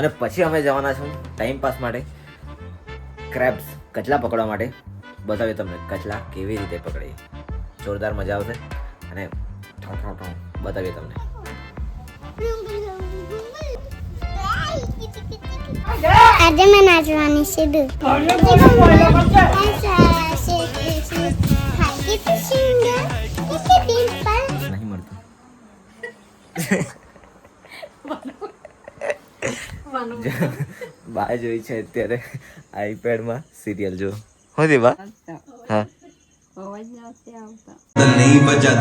અને પછી અમે જવાના છું ટાઈમ પાસ માટે. ક્રેબ્સ કચલા પકડવા માટે. બતાવીએ તમને કચલા કેવી રીતે પકડીએ. જોરદાર મજા આવશે. અને બતાવીએ તમને. આજે મેં નાચવાની છે બા જોઈ છે અત્યારે આઈપેડમાં સિરિયલ જો. હો દે બા. હા.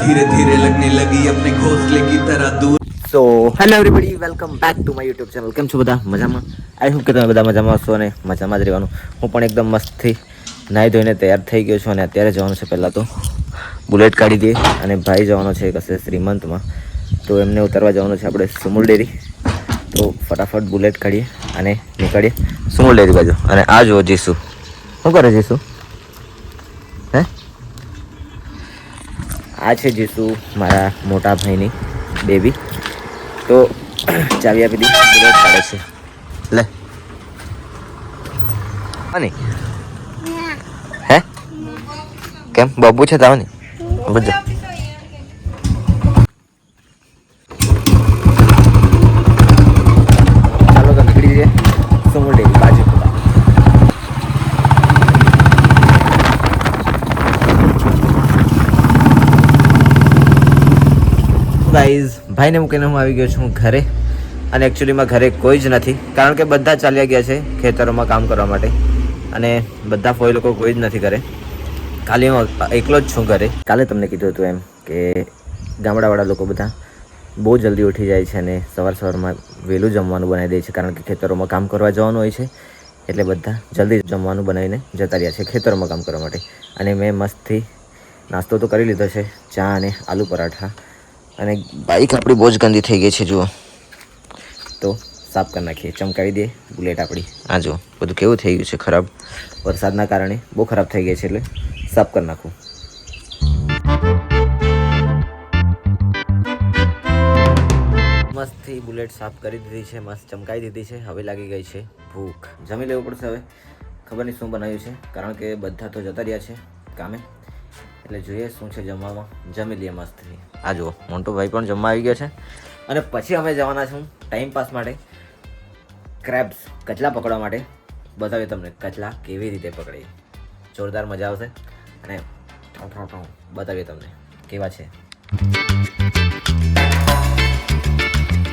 ધીરે ધીરે લગને લગી અપને ઘોસલે કી દૂર. So hello everybody welcome back to my YouTube channel કેમ છો બધા? મજામાં? આઈ હોપ કે બધા મજામાં હશો અને મજામાં જ રહેવાનું. હું પણ એકદમ મસ્તથી નાહી ધોઈને તૈયાર થઈ ગયો છું અને અત્યારે જવાનું છે પહેલાં તો બુલેટ કાઢી દઈએ અને ભાઈ જવાનો છે કશે શ્રીમંતમાં. તો એમને ઉતારવા જવાનું છે આપણે સુમુલ ડેરી. તો ફટાફટ બુલેટ કાઢીએ અને નીકળીએ. શું લઈ બાજુ? અને આ જુઓ જીસુ. શું કરે જીસુ? હે? આ છે જીસુ મારા મોટા ભાઈની બેબી તો ચાવી આપી દી બુલેટ કાઢે છે. લે. અને હે? કેમ? બબુ છે તાવની? બધું ચાલો તો નીકળી જઈએ સુમુલ ડેરી બાજુ ગાઈઝ ભાઈને મૂકીને હું આવી ગયો છું ઘરે. અને એકચ્યુઅલીમાં ઘરે કોઈ જ નથી. કારણ કે બધા ચાલ્યા ગયા છે ખેતરોમાં કામ કરવા માટે. અને બધા ફોઈ લોકો કોઈ જ નથી ઘરે. કાલે હું એકલો જ છું ઘરે. કાલે તમને કીધું હતું એમ કે ગામડાવાળા લોકો બધા બહુ જલ્દી ઉઠી જાય છે અને સવાર સવારમાં વહેલું જમવાનું બનાવી દે છે. કારણ કે ખેતરોમાં કામ કરવા જવાનું હોય છે. એટલે બધા જલ્દી જમવાનું બનાવીને જતા રહ્યા છે ખેતરોમાં કામ કરવા માટે. અને મેં મસ્તથી નાસ્તો તો કરી લીધો છે. ચા અને આલુ પરાઠા અને બાઈક આપણી બહુ જ ગંદી થઈ ગઈ છે, જુઓ. તો સાફ કરી નાખીએ, ચમકાવી દઈએ બુલેટ આપણી. આ જુઓ, બધું કેવું થઈ ગયું છે, ખરાબ. વરસાદના કારણે બહુ ખરાબ થઈ ગઈ છે, એટલે સાફ કરી નાખું. મસ્તથી બુલેટ સાફ કરી દીધી છે, મસ્ત ચમકાવી દીધી છે, હવે લાગી ગઈ છે ભૂખ. જમી લેવું પડશે હવે. ખબર નહીં શું બનાવ્યું છે, કારણ કે બધા તો જતા રહ્યા છે કામે. એટલે જોઈએ શું છે જમવામાં. જમી લઈએ મસ્તથી. આ જુઓ, મોન્ટો ભાઈ પણ જમવા આવી ગયો છે. અને પછી અમે જવાના છું ટાઈમ પાસ માટે. ક્રેબ્સ કચલા પકડવા માટે. બતાવીએ તમને કચલા કેવી રીતે પકડીએ. જોરદાર મજા આવશે. અને બતાવીએ તમને કેવા છે.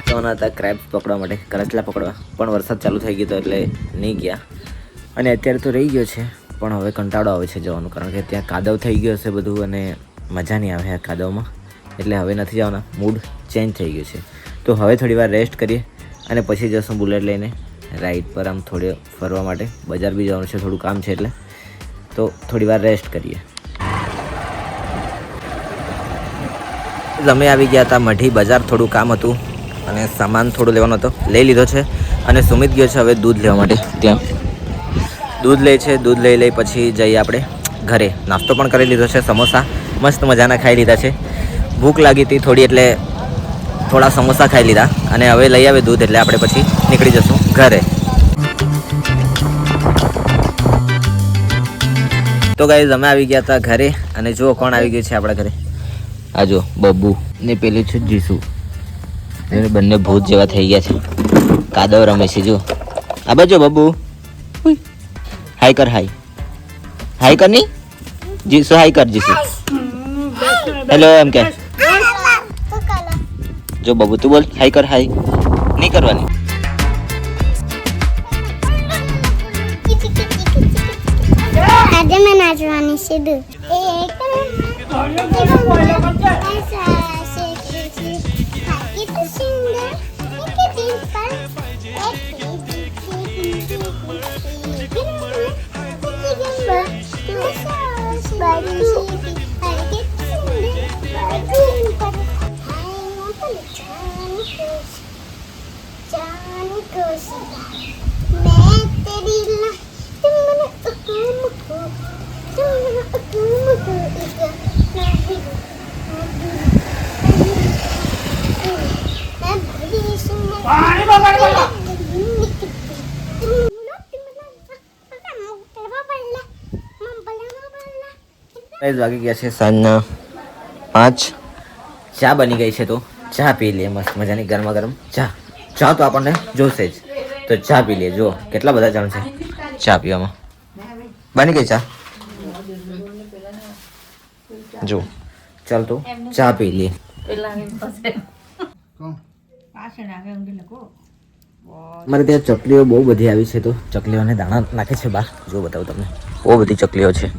જવાના હતા ક્રેબ્સ પકડવા માટે કરચલા પકડવા. પણ વરસાદ ચાલુ થઈ ગયો હતો એટલે નહીં ગયા. અને અત્યારે તો રહી ગયો છે. પણ હવે કંટાળો આવે છે જવાનું, કારણ કે ત્યાં કાદવ થઈ ગયો છે બધું અને મજા નહીં આવે આ કાદવમાં. એટલે હવે નથી જવાના મૂડ ચેન્જ થઈ ગયું છે. તો હવે થોડી વાર રેસ્ટ કરીએ અને પછી જશું બુલેટ લઈને. રાઈડ પર આમ થોડી ફરવા માટે. બજાર બી જવાનું છે, થોડું કામ છે એટલે. તો થોડી વાર રેસ્ટ કરીએ. અમે આવી ગયા હતા મઢી બજાર, થોડું કામ હતું અને સામાન થોડું લેવાનો હતો. લઈ લીધો છે અને સુમિત ગયો છે હવે દૂધ લેવા માટે, ત્યાં. દૂધ લે છે, દૂધ લઈ લઈ પછી જઈએ આપણે ઘરે. નાસ્તો પણ કરી લીધો છે, સમોસા. મસ્ત મજાના ખાઈ લીધા છે. ભૂખ લાગી હતી થોડી એટલે થોડા સમોસા ખાઈ લીધા. અને હવે લઈ આવે દૂધ એટલે આપણે પછી નીકળી જશું ઘરે. તો ગાઈઝ અમે આવી ગયા હતા ઘરે અને જુઓ કોણ આવી ગયું છે આપણા ઘરે. આ જો બબ્બુ ને પેલી છે જીસુ. બંને ભૂત જેવા થઈ ગયા છે. કાદવ રમે છે જો આ બાજુ બબ્બુ. હાય કર હાય હાય કરની જીસુ હાય કર જીસુ હેલો એમ કે જો બબુ તું બોલ હાય કર હાય નહીં કરવાની આજે મેં નાચવાની છે દુ ગાઈઝ વાગી ગયા છે સાંજના પાંચ. ચા બની ગઈ છે તો ચા પી લઈએ મસ્ત મજાની ગરમા ગરમ ચા. ચા તો આપણને જોશે જ. તો ચા પી લઈએ. જો કેટલા બધા જણ છે ચા પીવામાં. બની ગઈ ચા? જો ચાલ તો ચા પી લઈએ. મારે ત્યાં ચકલીઓ બહુ બધી આવી છે તો ચકલીઓને દાણા નાખે છે બહાર જો બતાવું તમને. બહુ બધી ચકલીઓ છે.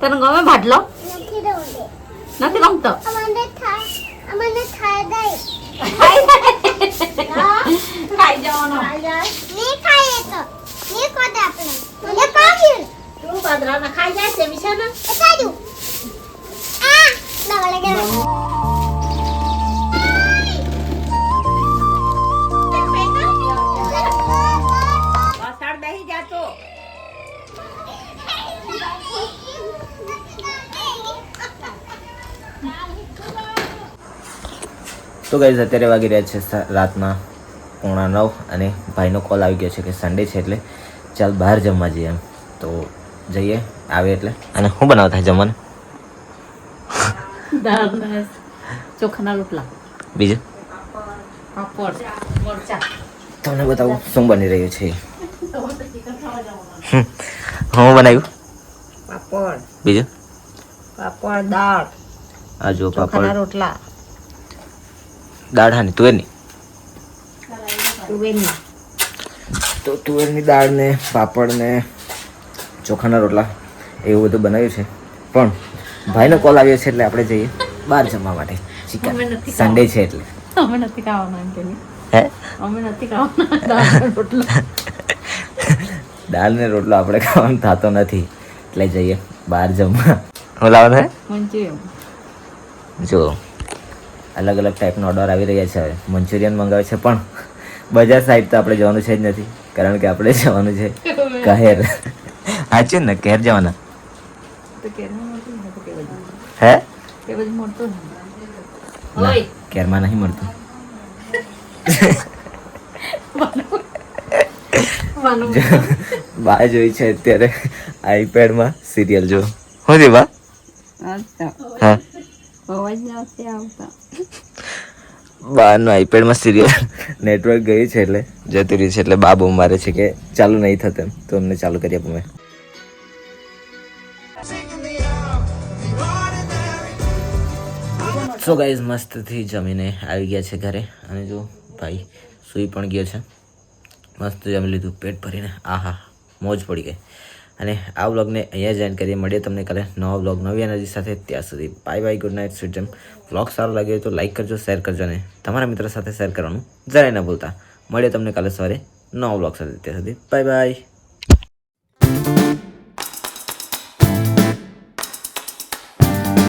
తనగోమే భాట్లో నాకు నమ్ముతావు તો ગાઈઝ અત્યારે વાગી રહ્યા છે રાતના પોણા નવ અને ભાઈનો કોલ આવી ગયો છે કે સન્ડે છે એટલે ચાલ બહાર જમવા જઈએ એમ. તો જઈએ આવે એટલે. અને શું બનાવતા જમવાનું? દાળ ચોખાના રોટલા. બીજું? તમને બતાવું શું બની રહ્યું છે? હું બનાવ્યું? પાપડ. બીજું? પાપડ દાળ. આ જો પાપડ. રોટલા. દાળ હાની તુવેરની. તો તુવેરની દાળ ને પાપડ ને ચોખાના રોટલા એવું બધું બનાવ્યું છે. પણ ભાઈનો કોલ આવ્યો છે એટલે આપણે જઈએ બહાર જમવા માટે. ચિકન સન્ડે છે એટલે. અમે નથી ખાવાના. હે? અમે નથી ખાવાના દાળ ને રોટલા. દાળ ને રોટલો આપણે ખાવાનું થતો નથી. એટલે જઈએ બહાર જમવા. હું લાવવાનું હે? મંચુરિયન. જો. અલગ અલગ ટાઈપનો ઓર્ડર આવી રહ્યા છે. હવે મંચુરિયન મંગાવે છે પણ બજાર સાઈડ તો આપણે જવાનું છે જ નથી. કારણ કે આપણે જવાનું છે કહેર સાચું ને? કહેર જવાના. હે? કેરમાં નહીં મળતું. બા જોઈ છે અત્યારે આઈપેડમાં સિરિયલ જો હું છે બા. હા. અવાજ નથી આવતા બાનું આઈપેડમાં સિરિયલ નેટવર્ક ગયું છે એટલે જતી રહ્યું છે, એટલે બા બહુ મારે છે કે ચાલુ નહીં થતું એમ. તો અમને ચાલુ કરી આપું મેં. સો ગાઈઝ મસ્તથી જમીને આવી ગયા છે ઘરે. અને જો ભાઈ સૂઈ પણ ગયો છે. મસ્ત જમી લીધું, પેટ ભરીને. આહા, મોજ પડી ગઈ. અને આ વ્લોગને અહીંયા જોઈન કરીએ. મળીએ તમને કાલે નવા વ્લોગ, નવી એનર્જી સાથે. ત્યાં સુધી bye bye good night sweet જેમ વ્લોગ સારો લાગ્યો તો લાઇક કરજો શેર કરજો અને તમારા મિત્ર સાથે શેર કરવાનું જરાય ન ભૂલતા. મળીએ તમને કાલે સવારે નવા વ્લોગ સાથે. ત્યાં સુધી બાય બાય